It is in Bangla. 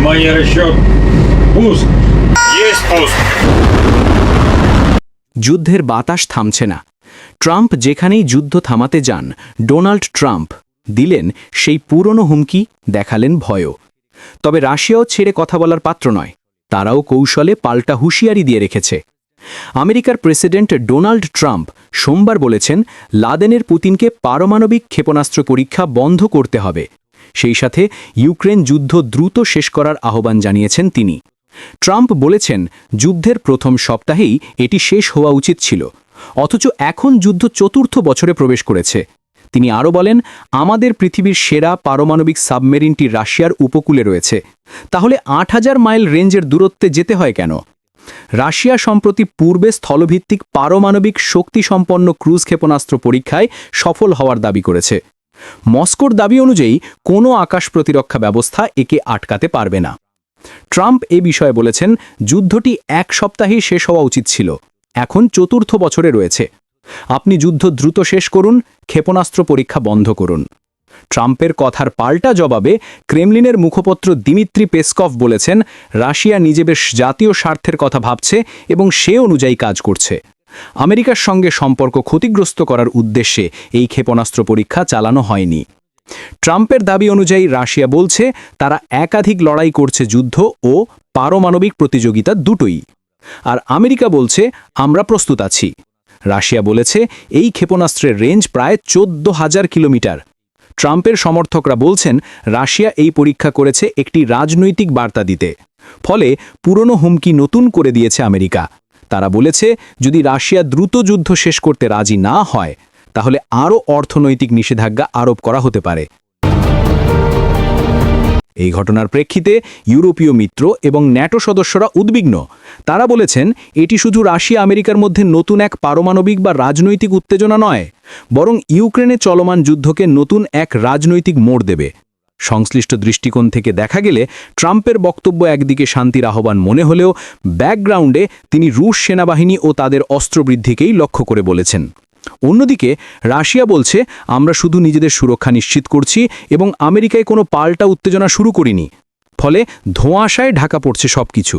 Внимание, расчет. Пуск. Есть пуск. যুদ্ধের বাতাস থামছে না ট্রাম্প যেখানেই যুদ্ধ থামাতে যান ডোনাল্ড ট্রাম্প দিলেন সেই পুরনো হুমকি দেখালেন ভয়ও তবে রাশিয়াও ছেড়ে কথা বলার পাত্র নয় তারাও কৌশলে পাল্টা হুঁশিয়ারি দিয়ে রেখেছে আমেরিকার প্রেসিডেন্ট ডোনাল্ড ট্রাম্প সোমবার বলেছেন লাদেনের পুতিনকে পারমাণবিক ক্ষেপণাস্ত্র পরীক্ষা বন্ধ করতে হবে সেই সাথে ইউক্রেন যুদ্ধ দ্রুত শেষ করার আহ্বান জানিয়েছেন তিনি। ট্রাম্প বলেছেন, যুদ্ধের প্রথম সপ্তাহেই এটি শেষ হওয়া উচিত ছিল, অথচ এখন যুদ্ধ চতুর্থ বছরে প্রবেশ করেছে। তিনি আরও বলেন, আমাদের পৃথিবীর সেরা পারমাণবিক সাবমেরিনটি রাশিয়ার উপকূলে রয়েছে, তাহলে আট হাজার মাইল রেঞ্জের দূরত্বে যেতে হয় কেন? রাশিয়া সম্প্রতি পূর্বে স্থলভিত্তিক পারমাণবিক শক্তিসম্পন্ন ক্রুজ ক্ষেপণাস্ত্র পরীক্ষায় সফল হওয়ার দাবি করেছে। মস্কোর দাবি অনুযায়ী কোনো আকাশ প্রতিরক্ষা ব্যবস্থা একে আটকাতে পারবে না। ট্রাম্প এ বিষয়ে বলেছেন, যুদ্ধটি এক সপ্তাহেই শেষ হওয়া উচিত ছিল। এখন চতুর্থ বছরে রয়েছে। আপনি যুদ্ধ দ্রুত শেষ করুন, ক্ষেপণাস্ত্র পরীক্ষা বন্ধ করুন। ট্রাম্পের কথার পাল্টা জবাবে ক্রেমলিনের মুখপত্র দিমিত্রি পেসকভ বলেছেন, রাশিয়া নিজেদের জাতীয় স্বার্থের কথা ভাবছে এবং সে অনুযায়ী কাজ করছে। আমেরিকার সঙ্গে সম্পর্ক ক্ষতিগ্রস্ত করার উদ্দেশ্যে এই ক্ষেপণাস্ত্র পরীক্ষা চালানো হয়নি। ট্রাম্পের দাবি অনুযায়ী রাশিয়া বলছে, তারা একাধিক লড়াই করছে যুদ্ধ ও পারমাণবিক প্রতিযোগিতা দুটোই। আর আমেরিকা বলছে, আমরা প্রস্তুত আছি। রাশিয়া বলেছে, এই ক্ষেপণাস্ত্রের রেঞ্জ প্রায় চোদ্দ হাজার কিলোমিটার। ট্রাম্পের সমর্থকরা বলছেন, রাশিয়া এই পরীক্ষা করেছে একটি রাজনৈতিক বার্তা দিতে। ফলে পুরনো হুমকি নতুন করে দিয়েছে আমেরিকা। তারা বলেছে, যদি রাশিয়া দ্রুত যুদ্ধ শেষ করতে রাজি না হয়, তাহলে আরও অর্থনৈতিক নিষেধাজ্ঞা আরোপ করা হতে পারে। এই ঘটনার প্রেক্ষিতে ইউরোপীয় মিত্র এবং ন্যাটো সদস্যরা উদ্বিগ্ন। তারা বলেছেন, এটি শুধু রাশিয়া আমেরিকার মধ্যে নতুন এক পারমাণবিক বা রাজনৈতিক উত্তেজনা নয়, বরং ইউক্রেনে চলমান যুদ্ধকে নতুন এক রাজনৈতিক মোড় দেবে। সংশ্লিষ্ট দৃষ্টিকোণ থেকে দেখা গেলে ট্রাম্পের বক্তব্য একদিকে শান্তির আহ্বান মনে হলেও ব্যাকগ্রাউন্ডে তিনি রুশ সেনাবাহিনী ও তাদের অস্ত্রবৃদ্ধিকেই লক্ষ্য করে বলেছেন। অন্যদিকে রাশিয়া বলছে, আমরা শুধু নিজেদের সুরক্ষা নিশ্চিত করছি এবং আমেরিকায় কোনো পাল্টা উত্তেজনা শুরু করিনি। ফলে ধোঁয়াশায় ঢাকা পড়ছে সবকিছু।